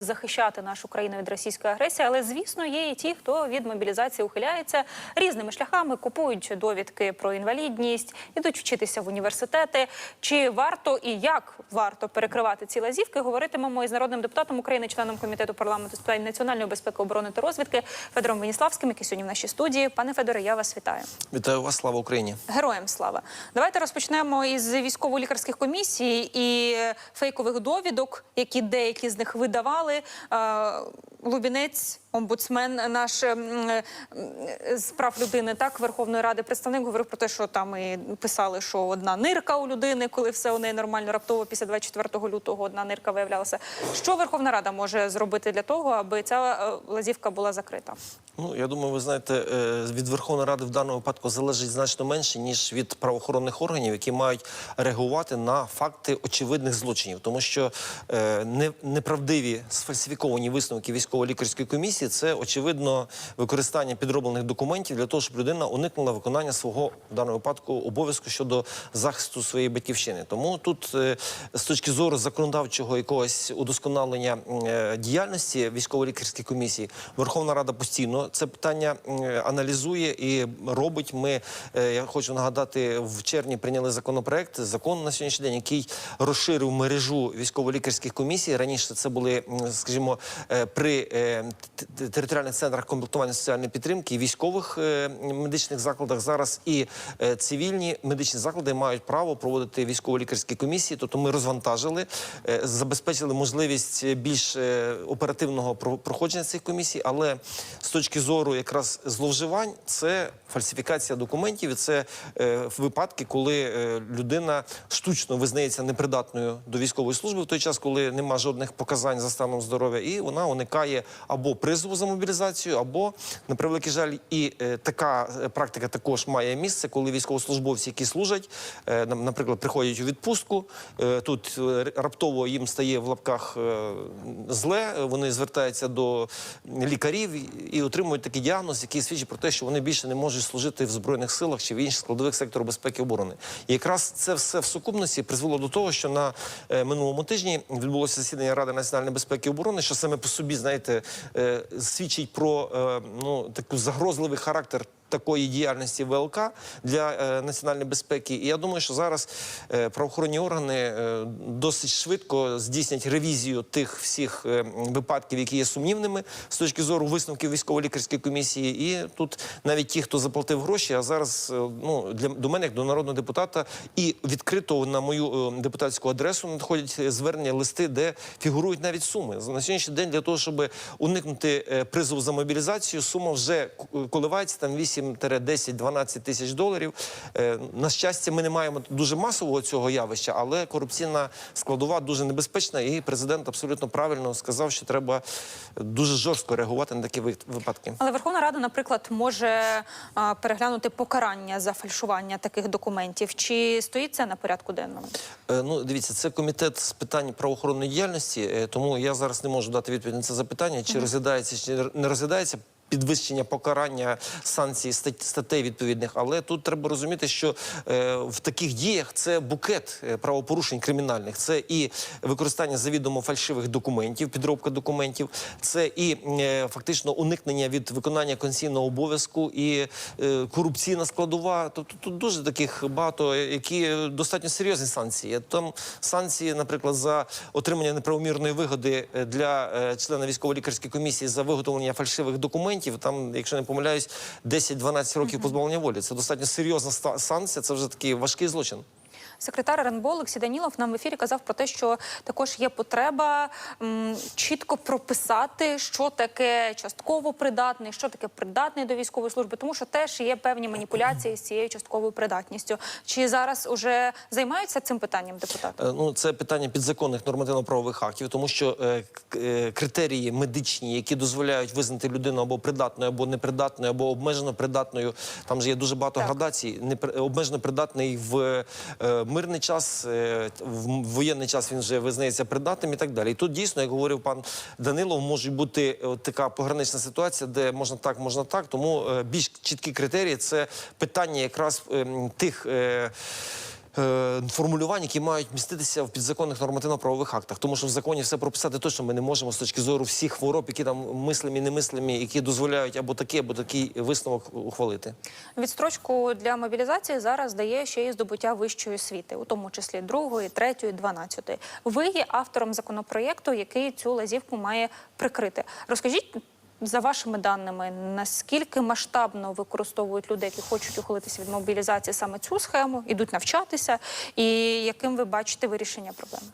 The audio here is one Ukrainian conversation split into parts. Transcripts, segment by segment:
захищати нашу країну від російської агресії, але звісно є і ті, хто від мобілізації ухиляється різними шляхами, купують довідки про інвалідність, ідуть вчитися в університети. Чи варто і як варто перекривати ці лазівки? Говоритимемо із народним депутатом України, членом комітету парламенту з питань національної безпеки, оборони та розвідки Федором Веніславським, який сьогодні в нашій студії. Пане Федоре, я вас вітаю. Вітаю вас, слава Україні. Героям слава. Давайте розпочнемо із військово-лікарських комісій і фейкових довідок, які деякі з них видавали. Лубінець, омбудсмен, наш ем, е, з прав людини, так Верховної Ради представник говорив про те, що там і писали, що одна нирка у людини, коли все у неї нормально, раптово після 24 лютого одна нирка виявлялася. Що Верховна Рада може зробити для того, аби ця е, лазівка була закрита? Ну я думаю, ви знаєте, е, від Верховної Ради в даному випадку залежить значно менше ніж від правоохоронних органів, які мають реагувати на факти очевидних злочинів, тому що е, не- неправдиві сфальсифіковані висновки військово-лікарської комісії це очевидно використання підроблених документів для того, щоб людина уникнула виконання свого в даному випадку обов'язку щодо захисту своєї батьківщини. Тому тут е, з точки зору законодавчого якогось удосконалення е, діяльності військово-лікарської комісії Верховна Рада постійно це питання аналізує і робить. Ми е, я хочу нагадати, в червні прийняли законопроект, закон на сьогоднішній день, який розширив мережу військово-лікарських комісій. Раніше це були, скажімо, е, при е, територіальних центрах комплектування соціальної підтримки і військових е, медичних закладах. Зараз і е, цивільні медичні заклади мають право проводити військово-лікарські комісії. Тобто ми розвантажили, е, забезпечили можливість більш оперативного про- проходження цих комісій. Але з точки зору якраз зловживань, це фальсифікація документів, і це е, випадки, коли е, людина штучно визнається непридатною до військової служби в той час, коли нема жодних показань за станом здоров'я, і вона уникає або призову за мобілізацію, або на превеликий жаль, і е, така е, практика також має місце, коли військовослужбовці, які служать, е, наприклад, приходять у відпустку. е, Тут е, раптово їм стає в лапках е, зле. Вони звертаються до лікарів і отримують такий діагноз, який свідчить про те, що вони більше не можуть служити в збройних силах чи в інших складових сектору безпеки і оборони. І якраз це все в сукупності призвело до того, що на е, минулому тижні відбулося засідання Ради національної безпеки і оборони, що саме по собі, знаєте, е, свідчить про е, ну таку загрозливий характер. Такої діяльності ВЛК для е, національної безпеки, і я думаю, що зараз е, правоохоронні органи е, досить швидко здійснять ревізію тих всіх е, випадків, які є сумнівними з точки зору висновків військово-лікарської комісії. І тут навіть ті, хто заплатив гроші, а зараз ну для до мене, як до народного депутата, і відкрито на мою депутатську адресу надходять звернення листи, де фігурують навіть суми на сьогоднішній день для того, щоб уникнути призову за мобілізацію. Сума вже коливається там 8-10-12 тисяч доларів. Е, На щастя, ми не маємо дуже масового цього явища, але корупційна складова дуже небезпечна. І президент абсолютно правильно сказав, що треба дуже жорстко реагувати на такі випадки. Але Верховна Рада, наприклад, може переглянути покарання за фальшування таких документів. Чи стоїть це на порядку денному? Е, Ну, дивіться, це комітет з питань правоохоронної діяльності, е, тому я зараз не можу дати відповідь на це запитання, чи розглядається, чи не розглядається. Підвищення покарання санкцій статей відповідних, але тут треба розуміти, що е, в таких діях це букет е, правопорушень кримінальних, це і використання завідомо фальшивих документів, підробка документів, це і е, фактично уникнення від виконання конституційного обов'язку, і корупційна складова. Тобто тут дуже таких багато, які достатньо серйозні санкції. Там санкції, наприклад, за отримання неправомірної вигоди для члена військово-лікарської комісії за виготовлення фальшивих документів. Там, якщо не помиляюсь, 10-12 років позбавлення волі. Це достатньо серйозна санкція. Це вже такий важкий злочин. Секретар РНБО Олексій Данілов нам в ефірі казав про те, що також є потреба м, чітко прописати, що таке частково придатний, що таке придатний до військової служби, тому що теж є певні маніпуляції з цією частковою придатністю. Чи зараз уже займаються цим питанням депутати? Е, Ну, це питання підзаконних нормативно-правових актів, тому що е, е, критерії медичні, які дозволяють визнати людину або придатною, або непридатною, або обмежено придатною. Там же є дуже багато Так. градацій. Непри- обмежено придатний в е, мирний час, е, воєнний час він вже визнається придатним і так далі. І тут дійсно, як говорив пан Данилов, може бути е, така погранична ситуація, де можна так, можна так. Тому е, більш чіткі критерії це питання якраз ем, тих. Е, формулювань, які мають міститися в підзаконних нормативно-правових актах. Тому що в законі все прописати точно ми не можемо з точки зору всіх хвороб, які там мислимі, немислимі, які дозволяють або такий, або такий висновок ухвалити. Відстрочку для мобілізації зараз дає ще й здобуття вищої освіти, у тому числі другої, третьої, дванадцятої. Ви є автором законопроєкту, який цю лазівку має прикрити. Розкажіть. За вашими даними, наскільки масштабно використовують люди, які хочуть ухилитися від мобілізації саме цю схему, ідуть навчатися, і яким ви бачите вирішення проблеми?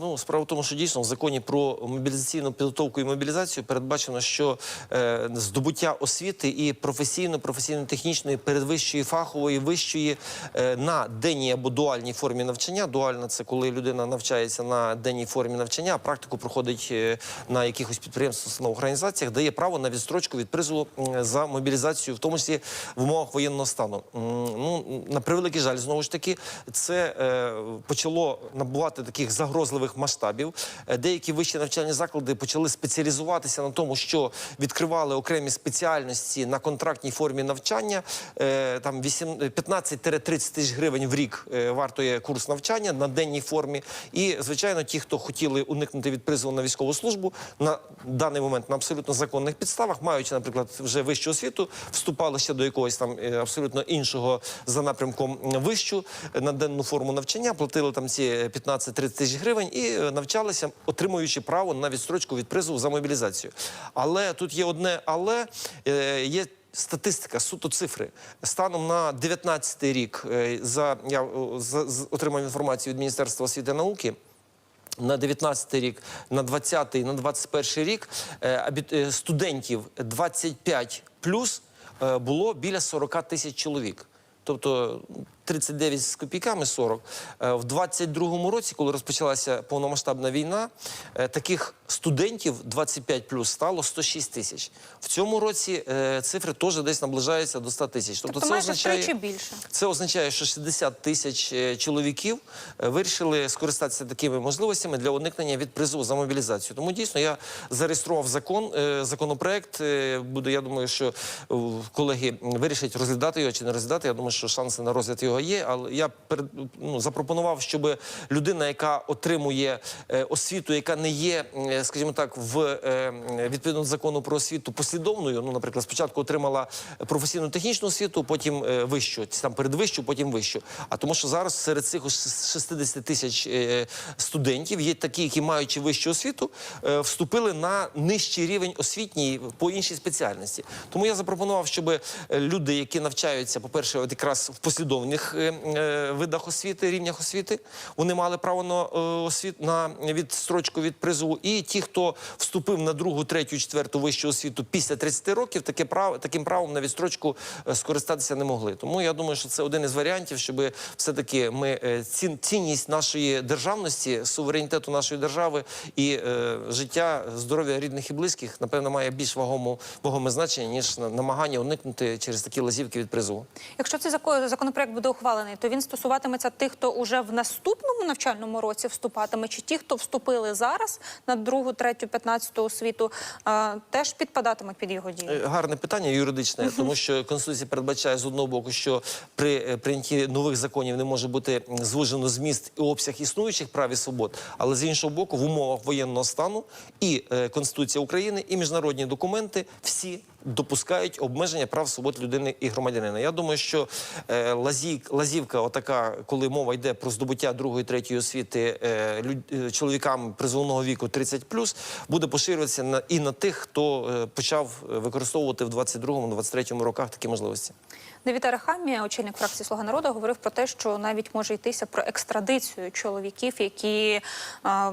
Ну, справа в тому, що дійсно в законі про мобілізаційну підготовку і мобілізацію передбачено, що е, здобуття освіти і професійно, професійно-технічної, передвищої, фахової, вищої е, на денній або дуальній формі навчання. Дуальна це коли людина навчається на денній формі навчання, практику проходить е, на якихось підприємствах, установах, організаціях, дає право на відстрочку від призову за мобілізацію, в тому числі в умовах воєнного стану. Ну на превеликий жаль, знову ж таки, це е, почало набувати таких загрозливих масштабів. Е, Деякі вищі навчальні заклади почали спеціалізуватися на тому, що відкривали окремі спеціальності на контрактній формі навчання. Е, Там 8 15-30 тисяч гривень в рік е, вартує курс навчання на денній формі. І звичайно, ті, хто хотіли уникнути від призову на військову службу, на даний момент на абсолютно законних підставах, маючи, наприклад, вже вищу освіту, вступали ще до якогось там е, абсолютно іншого за напрямком вищу е, на денну форму навчання, платили там ці 15-30 тисяч гривень і е, навчалися, отримуючи право на відстрочку від призову за мобілізацію. Але тут є одне, але е, є. Статистика, суто цифри. Станом на 19 рік е, за я за, з- отримав інформацію від Міністерства освіти і науки. На 19 рік, на 20-й, на 21 рік студентів 25 плюс було біля 40 тисяч чоловік. Тобто 39 з копійками 40. Е, В 22-му році, коли розпочалася повномасштабна війна, е, таких студентів 25 плюс стало 106 тисяч. В цьому році е, цифри теж десь наближаються до 100 тисяч. Тобто, майже втричі більше. Це означає, що 60 тисяч чоловіків вирішили скористатися такими можливостями для уникнення від призову за мобілізацію. Тому дійсно я зареєстрував закон, законопроект. Буде, я думаю, що колеги вирішать розглядати його чи не розглядати. Я думаю, що шанси на розгляд його є. Але я ну, запропонував, щоб людина, яка отримує е, освіту, яка не є, е, скажімо так, в е, відповідно до закону про освіту послідовною. Ну, наприклад, спочатку отримала професійну технічну освіту, потім вищу, там передвищу, потім вищу. А тому, що зараз серед цих ось 60 тисяч студентів є такі, які маючи вищу освіту, вступили на нижчий рівень освітній по іншій спеціальності. Тому я запропонував, щоб люди, які навчаються, по-перше, от якраз в послідовних е, е, видах освіти, рівнях освіти, вони мали право на е, освіт на відстрочку від призову. І ті, хто вступив на другу, третю, четверту вищу освіту після 30 років, таке право таким правом на відстрочку скористатися не могли. Тому я думаю, що це один із варіантів, щоб все-таки ми е, цін, цінність нашої державності, суверенітету нашої держави і е, життя, здоров'я рідних і близьких, напевно, має більш вагому вагоме значення ніж на- намагання уникнути через такі лазівки від призову. Якщо цей зако- законопроект буде ухвалений, то він стосуватиметься тих, хто уже в наступному навчальному році вступатиме, чи ті, хто вступили зараз на другу, третю, п'ятнадцяту освіту, теж підпадатимуть під його дію. Е, Гарне питання юридичне, тому що конституція передбачає з одного боку, що при е, прийнятті нових законів не може бути звужено зміст і обсяг існуючих прав і свобод, але з іншого боку, в умовах воєнного стану і е, Конституція України, і міжнародні документи всі. Допускають обмеження прав свобод людини і громадянина. Я думаю, що е, лазі, лазівка, отака, коли мова йде про здобуття другої, третьої освіти е, люд, е, чоловікам призовного віку 30+, буде поширюватися на і на тих, хто е, почав використовувати в 22-23 роках такі можливості. Давід Арахамія, очільник фракції Слуга народу, говорив про те, що навіть може йтися про екстрадицію чоловіків, які е,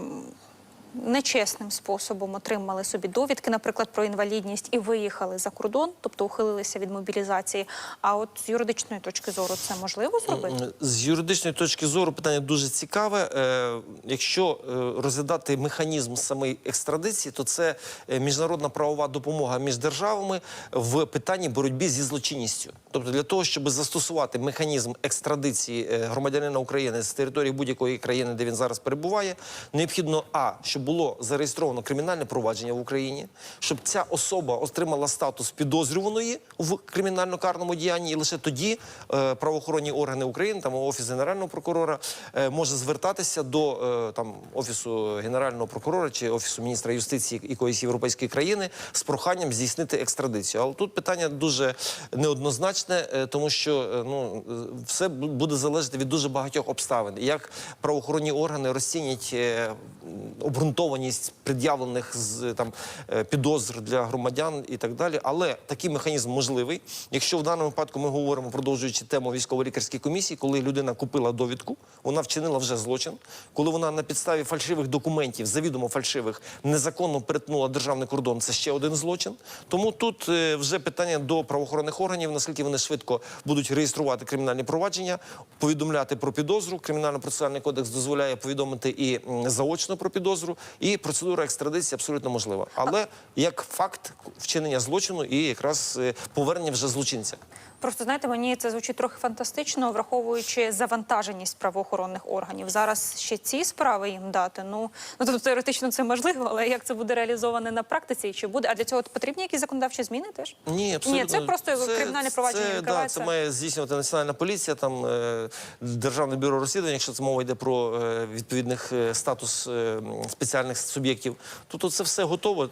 нечесним способом отримали собі довідки, наприклад, про інвалідність, і виїхали за кордон, тобто ухилилися від мобілізації. А от з юридичної точки зору це можливо зробити? З юридичної точки зору питання дуже цікаве. Е, якщо е, розглядати механізм самої екстрадиції, то це е, міжнародна правова допомога між державами в питанні боротьбі зі злочинністю. Тобто для того, щоб застосувати механізм екстрадиції громадянина України з території будь-якої країни, де він зараз перебуває, необхідно а щоб щоб було зареєстровано кримінальне провадження в Україні, щоб ця особа отримала статус підозрюваної в кримінально-карному діянні, і лише тоді е, правоохоронні органи України, там офіс генерального прокурора, е, може звертатися до е, там офісу генерального прокурора чи офісу міністра юстиції якоїсь європейської країни з проханням здійснити екстрадицію. Але тут питання дуже неоднозначне, е, тому що е, ну все буде залежати від дуже багатьох обставин. Як правоохоронні органи розцінять е, м, обґрунтованість пред'явлених з там е, підозр для громадян і так далі. Але такий механізм можливий, якщо в даному випадку ми говоримо, продовжуючи тему військово-лікарській комісії, коли людина купила довідку, вона вчинила вже злочин, коли вона на підставі фальшивих документів, завідомо фальшивих, незаконно перетнула державний кордон, це ще один злочин. Тому тут е, вже питання до правоохоронних органів, наскільки вони швидко будуть реєструвати кримінальні провадження, повідомляти про підозру. Кримінально-процесуальний кодекс дозволяє повідомити і заочно про підозру, і процедура екстрадиції абсолютно можлива. Але як факт вчинення злочину і якраз е, повернення вже злочинця. Просто знаєте, мені це звучить трохи фантастично, враховуючи завантаженість правоохоронних органів. Зараз ще ці справи їм дати. Ну ну тобто теоретично це можливо, але як це буде реалізоване на практиці? І чи буде? А для цього потрібні якісь законодавчі зміни теж? Ні, абсолютно. Ні, це просто кримінальне провадження Це, да, це має здійснювати національна поліція, там е, державне бюро розслідувань, якщо це мова йде про е, відповідних статус м, спеціальних суб'єктів. Тобто це все готово.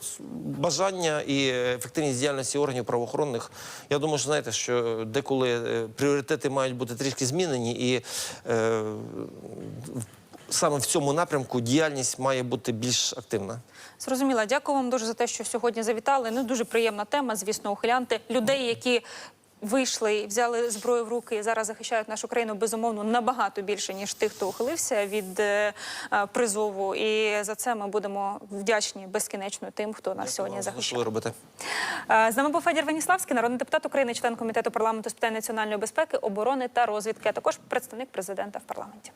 Бажання і ефективність діяльності органів правоохоронних. Я думаю, що знаєте, що деколи е, пріоритети мають бути трішки змінені, і е, саме в цьому напрямку діяльність має бути більш активна. Зрозуміла. Дякую вам дуже за те, що сьогодні завітали. Ну дуже приємна тема. Звісно, ухилянти людей, які. Вийшли і взяли зброю в руки і зараз захищають нашу країну безумовно набагато більше ніж тих, хто ухилився від е, е, призову. І за це ми будемо вдячні безкінечно тим, хто нас сьогодні Що захищає. робити. Е, З нами був Федір Веніславський, народний депутат України, член комітету парламенту з питань національної безпеки, оборони та розвідки, а також представник президента в парламенті.